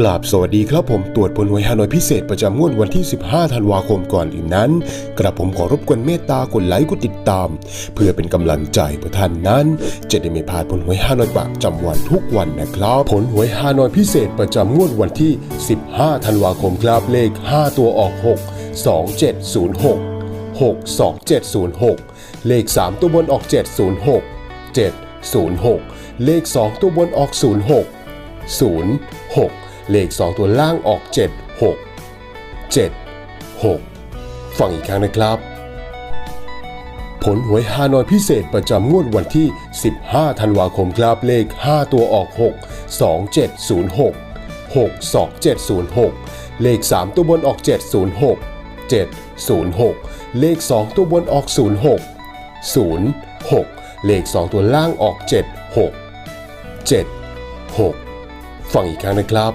กราบสวัสดีครับผมตรวจผลหวยฮานอยพิเศษประจำงวดวันที่ 15 ธันวาคมก่อนอื่นนั้น กระผมขอรบกวนเมตตากดไลค์กดติดตาม เพื่อเป็นกำลังใจเพื่อท่านนั้น จะได้ไม่พลาดผลหวยฮานอยประจำวันทุกวันนะครับ ผลหวยฮานอยพิเศษประจำงวดวันที่ 15 ธันวาคมครับเลข 5 ตัวออก 6 2706 62706 เลข 3 ตัวบนออก 706 706 เลข 2 ตัวบนออก 06 06 เลข 2 ตัวล่างออก 76 76 ฟังอีกครั้งนะครับ ผลหวยฮานอยพิเศษประจำงวดวันที่ 15 ธันวาคมครับเลข 5 ตัวออก 6 2706 62706 เลข 3 ตัวบนออก 706 706 เลข 2 ตัวบนออก 06 06 เลข 2 ตัวล่างออก 76 76 ฟังอีกครั้งนะครับ